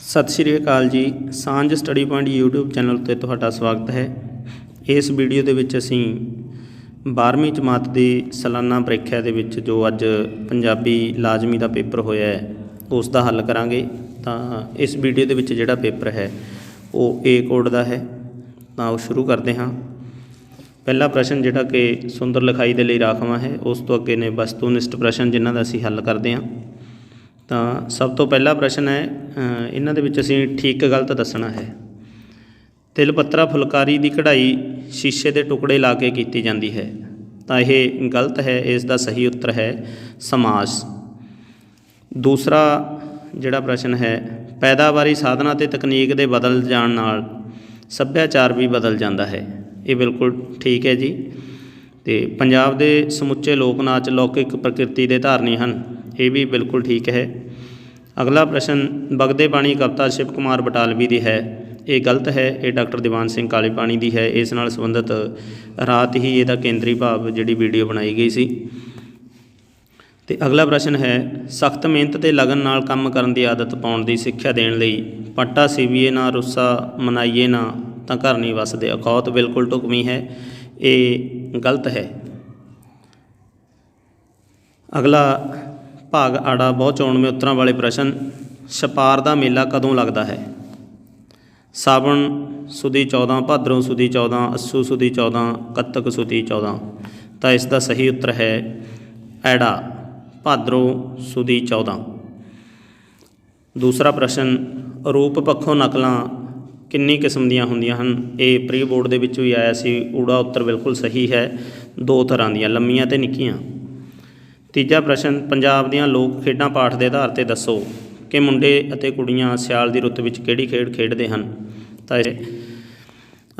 ਸਤਿ ਸ਼੍ਰੀ ਅਕਾਲ ਜੀ। ਸਾਂਝ ਸਟੱਡੀ ਪੁਆਇੰਟ YouTube ਚੈਨਲ ਤੇ ਤੁਹਾਡਾ ਸਵਾਗਤ ਹੈ। ਇਸ ਵੀਡੀਓ ਦੇ ਵਿੱਚ ਅਸੀਂ 12ਵੀਂ ਜਮਾਤ ਦੀ ਸਾਲਾਨਾ ਪ੍ਰੀਖਿਆ ਦੇ ਵਿੱਚ ਜੋ ਅੱਜ ਪੰਜਾਬੀ ਲਾਜ਼ਮੀ ਦਾ ਪੇਪਰ ਹੋਇਆ ਹੈ, ਉਸ ਦਾ ਹੱਲ ਕਰਾਂਗੇ। ਤਾਂ ਇਸ ਵੀਡੀਓ ਦੇ ਵਿੱਚ ਜਿਹੜਾ ਪੇਪਰ ਹੈ, ਉਹ ਏ ਕੋਡ ਦਾ ਹੈ। ਤਾਂ ਉਹ ਸ਼ੁਰੂ ਕਰਦੇ ਹਾਂ। ਪਹਿਲਾ ਪ੍ਰਸ਼ਨ ਜਿਹੜਾ ਕਿ ਸੁੰਦਰ ਲਿਖਾਈ ਦੇ ਲਈ ਰਾਖਵਾਂ ਹੈ, ਉਸ ਤੋਂ ਅੱਗੇ ਨੇ ਵਸਤੂਨਿਸ਼ਟ ਪ੍ਰਸ਼ਨ ਜਿਨ੍ਹਾਂ ਦਾ ਅਸੀਂ ਹੱਲ ਕਰਦੇ ਹਾਂ। ਤਾਂ ਸਭ ਤੋਂ ਪਹਿਲਾ ਪ੍ਰਸ਼ਨ ਹੈ ਇਹਨਾਂ ਦੇ ਵਿੱਚ ਅਸੀਂ ਠੀਕ ਗਲਤ ਦੱਸਣਾ ਹੈ। ਤਿਲ ਪੱਤਰਾ ਫੁਲਕਾਰੀ ਦੀ ਕਢਾਈ ਸ਼ੀਸ਼ੇ ਦੇ ਟੁਕੜੇ ਲਾ ਕੇ ਕੀਤੀ ਜਾਂਦੀ ਹੈ। ਤਾਂ ਇਹ ਗਲਤ ਹੈ, ਇਸ ਦਾ ਸਹੀ ਉੱਤਰ ਹੈ ਸਮਾਜ। ਦੂਸਰਾ ਜਿਹੜਾ ਪ੍ਰਸ਼ਨ ਹੈ, ਪੈਦਾਵਾਰੀ ਸਾਧਨਾ ਤੇ ਤਕਨੀਕ ਦੇ ਬਦਲ ਜਾਣ ਨਾਲ ਸੱਭਿਆਚਾਰ ਵੀ ਬਦਲ ਜਾਂਦਾ ਹੈ। ਇਹ ਬਿਲਕੁਲ ਠੀਕ ਹੈ ਜੀ। ਤੇ ਪੰਜਾਬ ਦੇ ਸਮੁੱਚੇ ਲੋਕ ਨਾਚ ਲੌਕਿਕ ਪ੍ਰਕਿਰਤੀ ਦੇ ਧਾਰਨੀ ਹਨ। ਇਹ ਵੀ ਬਿਲਕੁਲ ਠੀਕ ਹੈ। ਅਗਲਾ ਪ੍ਰਸ਼ਨ ਬਗਦੇ ਬਾਣੀ ਕਵਿਤਾ ਸ਼ਿਵ ਕੁਮਾਰ ਬਟਾਲਵੀ ਦੀ ਹੈ। ਇਹ ਗਲਤ ਹੈ, ਇਹ ਡਾਕਟਰ ਦੀਵਾਨ ਸਿੰਘ ਕਾਲੇ ਪਾਣੀ ਦੀ ਹੈ। ਇਸ ਨਾਲ ਸੰਬੰਧਿਤ ਰਾਤ ਹੀ ਇਹਦਾ ਕੇਂਦਰੀ ਭਾਵ ਜਿਹੜੀ ਵੀਡੀਓ ਬਣਾਈ ਗਈ ਸੀ। ਤੇ ਅਗਲਾ ਪ੍ਰਸ਼ਨ ਹੈ, ਸਖਤ ਮਿਹਨਤ ਤੇ ਲਗਨ ਨਾਲ ਕੰਮ ਕਰਨ ਦੀ ਆਦਤ ਪਾਉਣ ਦੀ ਸਿੱਖਿਆ ਦੇਣ ਲਈ ਪੱਟਾ ਸੀਵੀਏ ਨਾ, ਰੁੱਸਾ ਮਨਾਈਏ ਨਾ, ਤਾਂ ਘਰ ਨਹੀਂ ਵਸਦੇ। ਅਖੌਤ ਬਿਲਕੁਲ ਢੁਕਵੀਂ ਹੈ, ਇਹ ਗਲਤ ਹੈ। ਅਗਲਾ ਭਾਗ ਆੜਾ ਬਹੁ ਚੋਣਵੇਂ ਉੱਤਰਾਂ ਵਾਲੇ ਪ੍ਰਸ਼ਨ, ਛਪਾਰ ਦਾ ਮੇਲਾ ਕਦੋਂ ਲੱਗਦਾ ਹੈ? ਸਾਵਣ ਸੁਦੀ 14 ਭਾਦਰੋਂ ਸੁਦੀ 14 ਅੱਸੂ ਸੁਦੀ 14 ਕੱਤਕ ਸੁਦੀ 14 ਤਾਂ ਇਸ ਦਾ ਸਹੀ ਉੱਤਰ ਹੈ ਐੜਾ, ਭਾਦਰੋਂ ਸੁਦੀ 14 ਦੂਸਰਾ ਪ੍ਰਸ਼ਨ, ਰੂਪ ਪੱਖੋਂ ਨਕਲਾਂ ਕਿੰਨੀ ਕਿਸਮ ਦੀਆਂ ਹੁੰਦੀਆਂ ਹਨ? ਇਹ ਪ੍ਰੀ ਬੋਰਡ ਦੇ ਵਿੱਚ ਵੀ ਆਇਆ ਸੀ, ਊੜਾ ਉੱਤਰ ਬਿਲਕੁਲ ਸਹੀ ਹੈ। ਦੋ ਤਰ੍ਹਾਂ ਦੀਆਂ, ਲੰਮੀਆਂ ਤੇ ਨਿੱਕੀਆਂ। ਤੀਜਾ ਪ੍ਰਸ਼ਨ, ਪੰਜਾਬ ਦੀਆਂ ਲੋਕ ਖੇਡਾਂ ਪਾਠ ਦੇ ਆਧਾਰ ਤੇ ਦੱਸੋ ਕਿ ਮੁੰਡੇ ਅਤੇ ਕੁੜੀਆਂ ਸਿਆਲ ਦੀ ਰੁੱਤ ਵਿੱਚ ਕਿਹੜੀ ਖੇਡ ਖੇਡਦੇ ਹਨ? ਤਾਂ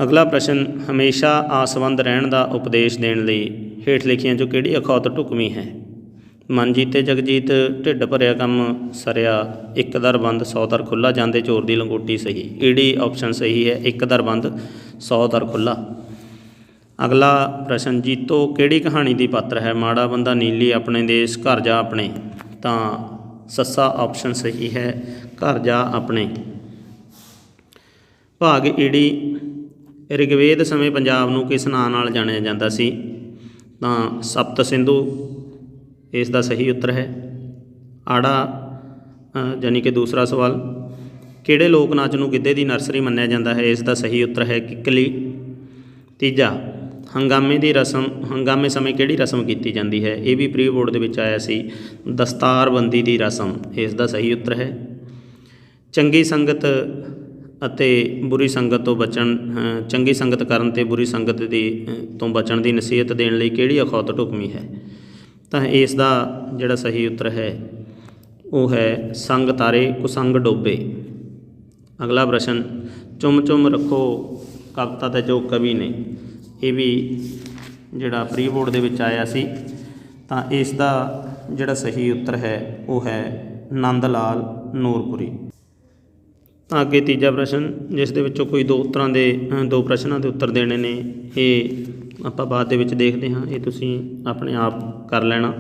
ਅਗਲਾ ਪ੍ਰਸ਼ਨ, ਹਮੇਸ਼ਾ ਆਸਵੰਦ ਰਹਿਣ ਦਾ ਉਪਦੇਸ਼ ਦੇਣ ਲਈ ਹੇਠ ਲਿਖੀਆਂ ਚੋਂ ਕਿਹੜੀ ਅਖੌਤ ਢੁਕਵੀਂ ਹੈ? ਮਨਜੀਤ ਜੀਤੇ ਜਗਜੀਤ, ਢਿੱਡ ਭਰਿਆ ਕੰਮ ਸਰਿਆ, ਇੱਕ ਦਰ ਬੰਦ 100 ਦਰ ਖੁੱਲਾ ਜਾਂਦੇ ਚੋਰ ਦੀ ਲੰਗੋਟੀ ਸਹੀ। ਈਡੀ ਆਪਸ਼ਨ ਸਹੀ ਹੈ, ਇੱਕ ਦਰ ਬੰਦ 100 ਦਰ ਖੁੱਲਾ ਅਗਲਾ ਪ੍ਰਸ਼ਨ ਜੀਤੋ ਕਿਹੜੀ ਕਹਾਣੀ ਦੀ ਪਾਤਰ ਹੈ? ਮਾੜਾ ਬੰਦਾ ਨੀਲੀ ਆਪਣੇ ਦੇਸ਼ ਘਰ ਜਾ ਆਪਣੇ। ਤਾਂ ਸੱਸਾ ਆਪਸ਼ਨ ਸਹੀ ਹੈ ਘਰ ਜਾ ਆਪਣੇ। ਭਾਗ ਈੜੀ ਰਿਗਵੇਦ ਸਮੇਂ ਪੰਜਾਬ ਨੂੰ ਕਿਸ ਨਾਂ ਨਾਲ ਜਾਣਿਆ ਜਾਂਦਾ ਸੀ? ਤਾਂ ਸਪਤ ਸਿੰਧੂ ਇਸ ਦਾ ਸਹੀ ਉੱਤਰ ਹੈ। ਆੜਾ ਅ, ਯਾਨੀ ਕਿ ਦੂਸਰਾ ਸਵਾਲ ਕਿਹੜੇ ਲੋਕ ਨਾਚ ਨੂੰ ਗਿੱਧੇ ਦੀ ਨਰਸਰੀ ਮੰਨਿਆ ਜਾਂਦਾ ਹੈ? ਇਸ ਦਾ ਸਹੀ ਉੱਤਰ ਹੈ ਕਿੱਕਲੀ। ਤੀਜਾ ਹੰਗਾਮੇ ਦੀ ਰਸਮ, ਹੰਗਾਮੇ ਸਮੇਂ ਕਿਹੜੀ ਰਸਮ ਕੀਤੀ ਜਾਂਦੀ ਹੈ? ਇਹ ਵੀ ਪ੍ਰੀ ਬੋਰਡ ਦੇ ਵਿੱਚ ਆਇਆ ਸੀ। ਦਸਤਾਰਬੰਦੀ ਦੀ ਰਸਮ, ਇਸ ਦਾ ਸਹੀ ਉੱਤਰ ਹੈ। ਚੰਗੀ ਸੰਗਤ ਅਤੇ ਬੁਰੀ ਸੰਗਤ ਤੋਂ ਬਚਣ ਚੰਗੀ ਸੰਗਤ ਕਰਨ ਤੇ ਬੁਰੀ ਸੰਗਤ ਦੀ ਤੋਂ ਬਚਣ ਦੀ ਨਸੀਹਤ ਦੇਣ ਲਈ ਕਿਹੜੀ ਅਖੌਤ ਢੁਕਵੀਂ ਹੈ? ਤਾਂ ਇਸ ਦਾ ਜਿਹੜਾ ਸਹੀ ਉੱਤਰ ਹੈ, ਉਹ ਹੈ ਸੰਗ ਤਾਰੇ ਕੁਸੰਗ ਡੋਬੇ। ਅਗਲਾ ਪ੍ਰਸ਼ਨ, ਚੁੰਮ ਚੁੰਮ ਰੱਖੋ ਕਵਿਤਾ ਤੇ ਜੋ ਕਵੀ ਨੇ। ਇਹ ਵੀ ਜਿਹੜਾ ਪ੍ਰੀ ਬੋਰਡ ਦੇ ਵਿੱਚ ਆਇਆ ਸੀ, ਤਾਂ ਇਸ ਦਾ ਜਿਹੜਾ ਸਹੀ ਉੱਤਰ ਹੈ, ਉਹ ਹੈ ਨੰਦ ਲਾਲ ਨੂਰਪੁਰੀ। ਤਾਂ ਅੱਗੇ ਤੀਜਾ ਪ੍ਰਸ਼ਨ, ਜਿਸ ਦੇ ਵਿੱਚੋਂ ਕੋਈ ਦੋ ਉੱਤਰਾਂ ਦੇ ਦੋ ਪ੍ਰਸ਼ਨਾਂ ਦੇ ਉੱਤਰ ਦੇਣੇ ਨੇ, ਇਹ ਆਪਾਂ ਬਾਅਦ ਦੇ ਵਿੱਚ ਦੇਖਦੇ ਹਾਂ, ਇਹ ਤੁਸੀਂ ਆਪਣੇ ਆਪ ਕਰ ਲੈਣਾ।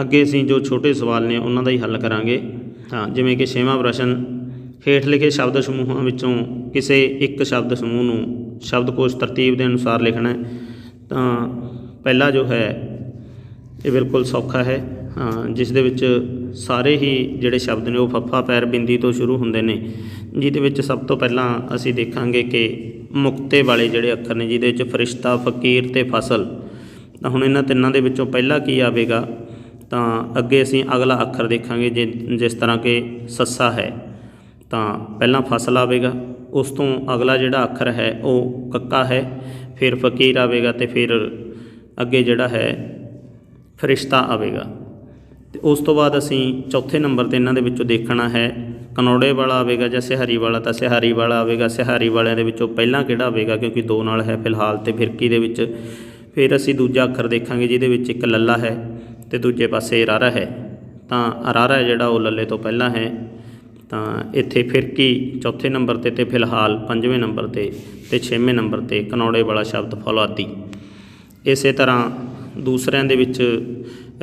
ਅੱਗੇ ਅਸੀਂ ਜੋ ਛੋਟੇ ਸਵਾਲ ਨੇ, ਉਹਨਾਂ ਦਾ ਹੀ ਹੱਲ ਕਰਾਂਗੇ। ਹਾਂ, ਜਿਵੇਂ ਕਿ ਛੇਵਾਂ ਪ੍ਰਸ਼ਨ, ਹੇਠ ਲਿਖੇ ਸ਼ਬਦ ਸਮੂਹਾਂ ਵਿੱਚੋਂ ਕਿਸੇ ਇੱਕ ਸ਼ਬਦ ਸਮੂਹ ਨੂੰ ਸ਼ਬਦਕੋਸ਼ ਤਰਤੀਬ ਦੇ ਅਨੁਸਾਰ ਲਿਖਣਾ ਹੈ, ਤਾਂ ਪਹਿਲਾ ਜੋ ਹੈ, ਇਹ ਬਿਲਕੁਲ ਸੌਖਾ ਹੈ, ਜਿਸ ਦੇ ਵਿੱਚ ਸਾਰੇ ਹੀ ਜਿਹੜੇ ਸ਼ਬਦ ਨੇ, ਉਹ ਫੱਫਾ ਪੈਰ ਬਿੰਦੀ ਤੋਂ ਸ਼ੁਰੂ ਹੁੰਦੇ ਨੇ, ਜਿਹਦੇ ਵਿੱਚ ਸਭ ਤੋਂ ਪਹਿਲਾਂ ਅਸੀਂ ਦੇਖਾਂਗੇ ਕਿ ਮੁਕਤੇ ਵਾਲੇ ਜਿਹੜੇ ਅੱਖਰ ਨੇ, ਜਿਹਦੇ ਵਿੱਚ ਫਰਿਸ਼ਤਾ, ਫਕੀਰ ਤੇ ਫਸਲ, ਤਾਂ ਹੁਣ ਇਹਨਾਂ ਤਿੰਨਾਂ ਦੇ ਵਿੱਚੋਂ ਪਹਿਲਾ ਕੀ ਆਵੇਗਾ, ਤਾਂ ਅੱਗੇ ਅਸੀਂ ਅਗਲਾ ਅੱਖਰ ਦੇਖਾਂਗੇ, ਜੇ, ਜਿਸ ਤਰ੍ਹਾਂ ਕਿ ਸੱਸਾ ਹੈ। ਤਾਂ ਪਹਿਲਾਂ ਫਸਲ ਆਵੇਗਾ ਉਸ ਤੋਂ ਅਗਲਾ ਜਿਹੜਾ ਅੱਖਰ ਹੈ, ਉਹ ਕੱਕਾ ਹੈ। ਫਿਰ ਫਕੀਰ ਆਵੇਗਾ ਤੇ ਫਿਰ ਅੱਗੇ ਜਿਹੜਾ ਹੈ, ਫਰਿਸ਼ਤਾ ਆਵੇਗਾ। ਤੇ ਉਸ ਤੋਂ ਬਾਅਦ ਅਸੀਂ ਚੌਥੇ ਨੰਬਰ ਤੇ ਇਹਨਾਂ ਦੇ ਵਿੱਚੋਂ ਦੇਖਣਾ ਹੈ, ਕਨੌੜੇ ਵਾਲਾ ਆਵੇਗਾ ਜਾਂ ਸਿਹਾਰੀ ਵਾਲਾ? ਤਾਂ ਸਿਹਾਰੀ ਵਾਲਾ ਆਵੇਗਾ, ਸਿਹਾਰੀ ਵਾਲਿਆਂ ਦੇ ਵਿੱਚੋਂ ਪਹਿਲਾਂ ਕਿਹੜਾ ਆਵੇਗਾ? ਕਿਉਂਕਿ ਦੋ ਨਾਲ ਹੈ ਫਿਲਹਾਲ ਤੇ ਫਿਰਕੀ ਦੇ ਵਿੱਚ। ਫਿਰ ਅਸੀਂ ਦੂਜਾ ਅੱਖਰ ਦੇਖਾਂਗੇ, ਜਿਹਦੇ ਵਿੱਚ ਇੱਕ ਲੱਲਾ ਹੈ ਤੇ ਦੂਜੇ ਪਾਸੇ ਰਾਰਾ ਹੈ। ਤਾਂ ਰਾਰਾ ਜਿਹੜਾ ਉਹ ਲੱਲੇ ਤੋਂ ਪਹਿਲਾਂ ਹੈ। ਤਾਂ ਇੱਥੇ ਫਿਰਕੀ ਚੌਥੇ ਨੰਬਰ ਤੇ ਤੇ ਫਿਲਹਾਲ ਪੰਜਵੇਂ ਨੰਬਰ ਤੇ ਤੇ ਛੇਵੇਂ ਨੰਬਰ ਤੇ ਕਨੌੜੇ ਵਾਲਾ ਸ਼ਬਦ ਫੌਲਾਦੀ। ਇਸੇ ਤਰ੍ਹਾਂ ਦੂਸਰਿਆਂ ਦੇ ਵਿੱਚ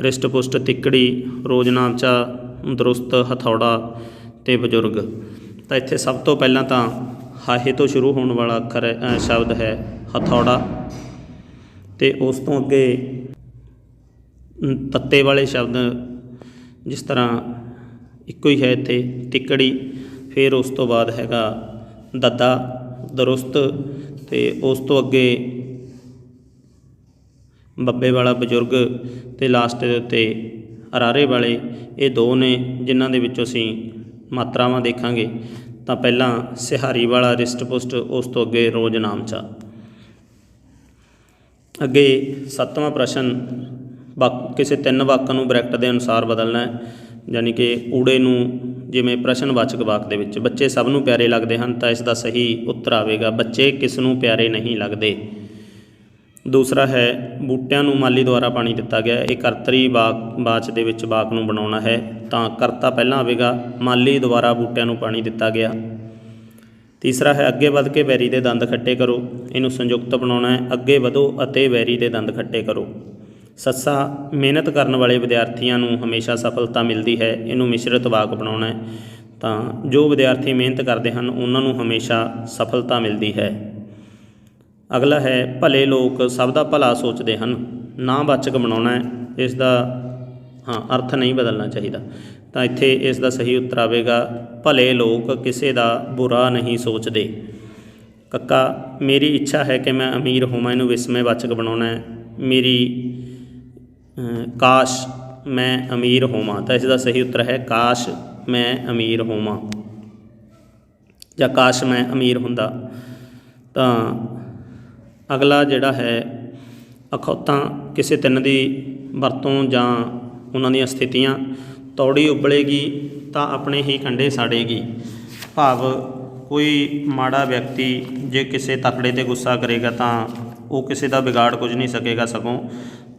ਰਿਸ਼ਟ ਪੁਸ਼ਟ ਤਿੱਕੜੀ ਰੋਜ਼ਨਾਮਚਾ ਦਰੁਸਤ ਹਥੌੜਾ ਤੇ ਬਜ਼ੁਰਗ। ਤਾਂ ਇੱਥੇ ਸਭ ਤੋਂ ਪਹਿਲਾਂ ਤਾਂ ਹਾਹੇ ਤੋਂ ਸ਼ੁਰੂ ਹੋਣ ਵਾਲਾ ਅੱਖਰ ਸ਼ਬਦ ਹੈ ਹਥੌੜਾ ਤੇ ਉਸ ਤੋਂ ਅੱਗੇ ਤੱਤੇ ਵਾਲੇ ਸ਼ਬਦ ਜਿਸ ਤਰ੍ਹਾਂ ਇੱਕੋ ਹੀ ਹੈ ਇੱਥੇ ਤਿੱਕੜੀ ਫਿਰ ਉਸ ਤੋਂ ਬਾਅਦ ਹੈਗਾ ਦੱਦਾ, ਦਰੁਸਤ ਤੇ ਉਸ ਤੋਂ ਅੱਗੇ ਬੱਬੇ ਵਾਲਾ ਬਜ਼ੁਰਗ ਤੇ ਲਾਸਟ ਦੇ ਉੱਤੇ ਅਰਾਰੇ ਵਾਲੇ, ਇਹ ਦੋ ਨੇ ਜਿਨ੍ਹਾਂ ਦੇ ਵਿੱਚੋਂ ਅਸੀਂ ਮਾਤਰਾਵਾਂ ਦੇਖਾਂਗੇ। ਤਾਂ ਪਹਿਲਾਂ ਸਿਹਾਰੀ ਵਾਲਾ ਰਿਸ਼ਟ ਪੁਸ਼ਟ, ਉਸ ਤੋਂ ਅੱਗੇ ਰੋਜ਼ ਨਾਮਚਾ ਅੱਗੇ ਸੱਤਵਾਂ ਪ੍ਰਸ਼ਨ, ਵਾਕ, ਕਿਸੇ ਤਿੰਨ ਵਾਕਾਂ ਨੂੰ ਬ੍ਰੈਕਟ ਦੇ ਅਨੁਸਾਰ ਬਦਲਣਾ ਹੈ। ਯਾਨੀ ਕਿ ਊੜੇ ਨੂੰ ਜਿਵੇਂ ਪ੍ਰਸ਼ਨਵਾਚਕ ਵਾਕ ਦੇ ਵਿੱਚ ਬੱਚੇ ਸਭ ਨੂੰ ਪਿਆਰੇ ਲੱਗਦੇ ਹਨ ਤਾਂ ਇਸ ਦਾ ਸਹੀ ਉੱਤਰ ਆਵੇਗਾ, ਬੱਚੇ ਕਿਸ ਨੂੰ ਪਿਆਰੇ ਨਹੀਂ ਲੱਗਦੇ। ਦੂਸਰਾ ਹੈ, ਬੂਟਿਆਂ ਨੂੰ ਮਾਲੀ ਦੁਆਰਾ ਪਾਣੀ ਦਿੱਤਾ ਗਿਆ, ਇਹ ਕਰਤਰੀ ਵਾਕ, ਬਾਚ ਦੇ ਵਿੱਚ ਵਾਕ ਨੂੰ ਬਣਾਉਣਾ ਹੈ, ਤਾਂ ਕਰਤਾ ਪਹਿਲਾਂ ਆਵੇਗਾ, ਮਾਲੀ ਦੁਆਰਾ ਬੂਟਿਆਂ ਨੂੰ ਪਾਣੀ ਦਿੱਤਾ ਗਿਆ। ਤੀਸਰਾ ਹੈ, ਅੱਗੇ ਵੱਧ ਕੇ ਵੈਰੀ ਦੇ ਦੰਦ ਖੱਟੇ ਕਰੋ, ਇਹਨੂੰ ਸੰਯੁਕਤ ਬਣਾਉਣਾ ਹੈ, ਅੱਗੇ ਵਧੋ ਅਤੇ ਵੈਰੀ ਦੇ ਦੰਦ ਖੱਟੇ ਕਰੋ। ਸੱਸਾ ਮਿਹਨਤ ਕਰਨ ਵਾਲੇ ਵਿਦਿਆਰਥੀਆਂ ਨੂੰ ਹਮੇਸ਼ਾ ਸਫਲਤਾ ਮਿਲਦੀ ਹੈ, ਇਹਨੂੰ ਮਿਸ਼ਰਤ ਵਾਕ ਬਣਾਉਣਾ ਹੈ। ਤਾਂ ਜੋ ਵਿਦਿਆਰਥੀ ਮਿਹਨਤ ਕਰਦੇ ਹਨ, ਉਹਨਾਂ ਨੂੰ ਹਮੇਸ਼ਾ ਸਫਲਤਾ ਮਿਲਦੀ ਹੈ। ਅਗਲਾ ਹੈ, ਭਲੇ ਲੋਕ ਸਭ ਦਾ ਭਲਾ ਸੋਚਦੇ ਹਨ। ਨਾ ਵਾਚਕ ਬਣਾਉਣਾ ਹੈ, ਇਸ ਦਾ ਹਾਂ, ਅਰਥ ਨਹੀਂ ਬਦਲਣਾ ਚਾਹੀਦਾ। ਤਾਂ ਇੱਥੇ ਇਸ ਦਾ ਸਹੀ ਉੱਤਰ ਆਵੇਗਾ, ਭਲੇ ਲੋਕ ਕਿਸੇ ਦਾ ਬੁਰਾ ਨਹੀਂ ਸੋਚਦੇ। ਕੱਕਾ, ਮੇਰੀ ਇੱਛਾ ਹੈ ਕਿ ਮੈਂ ਅਮੀਰ ਹੋਵਾਂ, ਇਹਨੂੰ ਵਿਸਮੇ ਵਾਚਕ ਬਣਾਉਣਾ ਹੈ। ਮੇਰੀ ਕਾਸ਼ ਮੈਂ ਅਮੀਰ ਹੋਵਾਂ। ਤਾਂ ਇਸ ਦਾ ਸਹੀ ਉੱਤਰ ਹੈ ਕਾਸ਼ ਮੈਂ ਅਮੀਰ ਹੋਵਾਂ। ਜਾਂ ਕਾਸ਼ ਮੈਂ ਅਮੀਰ ਹੁੰਦਾ। ਤਾਂ ਅਗਲਾ ਜਿਹੜਾ ਹੈ, ਅਖੌਤਾਂ ਕਿਸੇ ਤਿੰਨ ਦੀ ਵਰਤੋਂ ਜਾਂ ਉਹਨਾਂ ਦੀਆਂ ਸਥਿਤੀਆਂ, ਤੌੜੀ ਉਬਲੇਗੀ ਤਾਂ ਆਪਣੇ ਹੀ ਕੰਡੇ ਸਾੜੇਗੀ। ਭਾਵ ਕੋਈ ਮਾੜਾ ਵਿਅਕਤੀ ਜੇ ਕਿਸੇ ਤਕੜੇ ਤੇ ਗੁੱਸਾ ਕਰੇਗਾ ਤਾਂ ਉਹ ਕਿਸੇ ਦਾ ਵਿਗਾੜ ਕੁਝ ਨਹੀਂ ਸਕੇਗਾ ਸਗੋਂ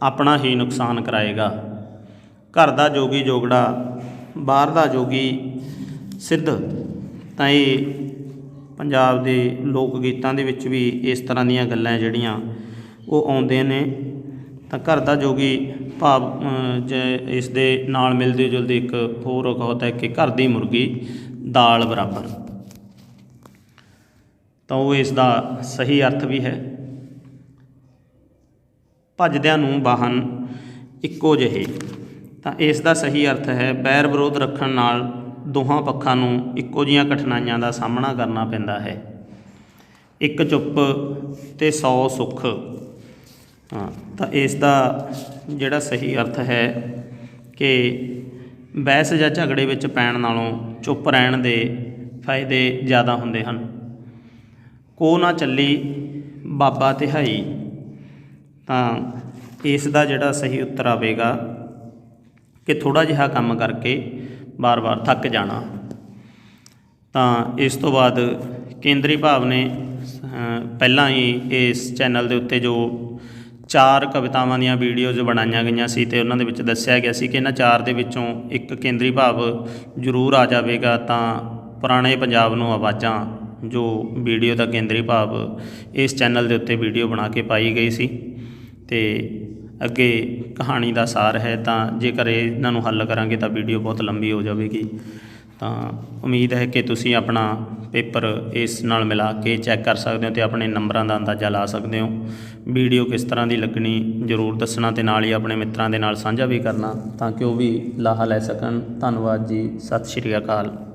ਆਪਣਾ ਹੀ ਨੁਕਸਾਨ ਕਰਾਏਗਾ। ਘਰ ਦਾ ਜੋਗੀ ਜੋਗੜਾ, ਬਾਹਰ ਦਾ ਜੋਗੀ ਸਿੱਧ, ਤਾਂ ਇਹ ਪੰਜਾਬ ਦੇ ਲੋਕ ਗੀਤਾਂ ਦੇ ਵਿੱਚ ਵੀ ਇਸ ਤਰ੍ਹਾਂ ਦੀਆਂ ਗੱਲਾਂ ਜਿਹੜੀਆਂ ਉਹ ਆਉਂਦੇ ਨੇ। ਤਾਂ ਘਰ ਦਾ ਜੋਗੀ ਭਾਵ ਇਸ ਦੇ ਨਾਲ ਮਿਲਦੇ ਜੁਲਦੇ ਇੱਕ ਹੋਰ ਕਹਾਵਤ ਹੈ ਕਿ ਘਰ ਦੀ ਮੁਰਗੀ, ਦਾਲ ਬਰਾਬਰ। ਤਾਂ ਉਹ ਇਸ ਦਾ ਸਹੀ ਅਰਥ ਵੀ ਹੈ। ਭੱਜਦਿਆਂ ਨੂੰ ਵਾਹਨ ਇੱਕੋ ਜਿਹੇ। ਤਾਂ ਇਸ ਦਾ ਸਹੀ ਅਰਥ ਹੈ ਬੈਰ ਵਿਰੋਧ ਰੱਖਣ ਨਾਲ ਦੋਹਾਂ ਪੱਖਾਂ ਨੂੰ ਇੱਕੋ ਜਿਹੀਆਂ ਕਠਿਨਾਈਆਂ ਦਾ ਸਾਹਮਣਾ ਕਰਨਾ ਪੈਂਦਾ ਹੈ। ਇੱਕ ਚੁੱਪ ਤੇ 100 ਸੁੱਖ। ਹਾਂ, ਤਾਂ ਇਸ ਦਾ ਜਿਹੜਾ ਸਹੀ ਅਰਥ ਹੈ ਕਿ ਬਹਿਸ ਜਾਂ ਝਗੜੇ ਵਿੱਚ ਪੈਣ ਨਾਲੋਂ ਚੁੱਪ ਰਹਿਣ ਦੇ ਫਾਇਦੇ ਜ਼ਿਆਦਾ ਹੁੰਦੇ ਹਨ। ਕੋ ਨਾ ਚੱਲੀ ਬਾਬਾ ਤਿਹਾਈ। ਤਾਂ ਇਸ ਦਾ ਜਿਹੜਾ ਸਹੀ ਉੱਤਰ ਆਵੇਗਾ ਕਿ ਥੋੜਾ ਜਿਹਾ ਕੰਮ ਕਰਕੇ ਬਾਰ-ਬਾਰ ਥੱਕ ਜਾਣਾ। ਤਾਂ ਇਸ ਤੋਂ ਬਾਅਦ ਕੇਂਦਰੀ ਭਾਵ ਨੇ ਪਹਿਲਾਂ ਹੀ ਇਸ ਚੈਨਲ ਦੇ ਉੱਤੇ ਜੋ ਚਾਰ ਕਵਿਤਾਵਾਂ ਦੀਆਂ ਵੀਡੀਓਜ਼ ਬਣਾਈਆਂ ਗਈਆਂ ਸੀ ਤੇ ਉਹਨਾਂ ਦੇ ਵਿੱਚ ਦੱਸਿਆ ਗਿਆ ਸੀ ਕਿ ਇਹਨਾਂ ਚਾਰ ਦੇ ਵਿੱਚੋਂ ਇੱਕ ਕੇਂਦਰੀ ਭਾਵ ਜ਼ਰੂਰ ਆ ਜਾਵੇਗਾ ਤਾਂ ਪੁਰਾਣੇ ਪੰਜਾਬ ਨੂੰ ਆਵਾਜ਼ਾਂ ਜੋ ਵੀਡੀਓ ਦਾ ਕੇਂਦਰੀ ਭਾਵ ਇਸ ਚੈਨਲ ਦੇ ਉੱਤੇ ਵੀਡੀਓ ਬਣਾ ਕੇ ਪਾਈ ਗਈ ਸੀ। ਤੇ ਅੱਗੇ ਕਹਾਣੀ ਦਾ ਸਾਰ ਹੈ, ਤਾਂ ਜੇਕਰ ਇਹਨਾਂ ਨੂੰ ਹੱਲ ਕਰਾਂਗੇ ਤਾਂ ਵੀਡੀਓ ਬਹੁਤ ਲੰਬੀ ਹੋ ਜਾਵੇਗੀ। ਤਾਂ ਉਮੀਦ ਹੈ ਕਿ ਤੁਸੀਂ ਆਪਣਾ ਪੇਪਰ ਇਸ ਨਾਲ ਮਿਲਾ ਕੇ ਚੈੱਕ ਕਰ ਸਕਦੇ ਹੋ ਤੇ ਆਪਣੇ ਨੰਬਰਾਂ ਦਾ ਅੰਦਾਜ਼ਾ ਲਾ ਸਕਦੇ ਹੋ। ਵੀਡੀਓ ਕਿਸ ਤਰ੍ਹਾਂ ਦੀ ਲੱਗਣੀ ਜ਼ਰੂਰ ਦੱਸਣਾ ਤੇ ਨਾਲ ਹੀ ਆਪਣੇ ਮਿੱਤਰਾਂ ਦੇ ਨਾਲ ਸਾਂਝਾ ਵੀ ਕਰਨਾ ਤਾਂ ਕਿ ਉਹ ਵੀ ਲਾਹਾ ਲੈ ਸਕਣ। ਧੰਨਵਾਦ ਜੀ, ਸਤਿ ਸ਼੍ਰੀ ਅਕਾਲ।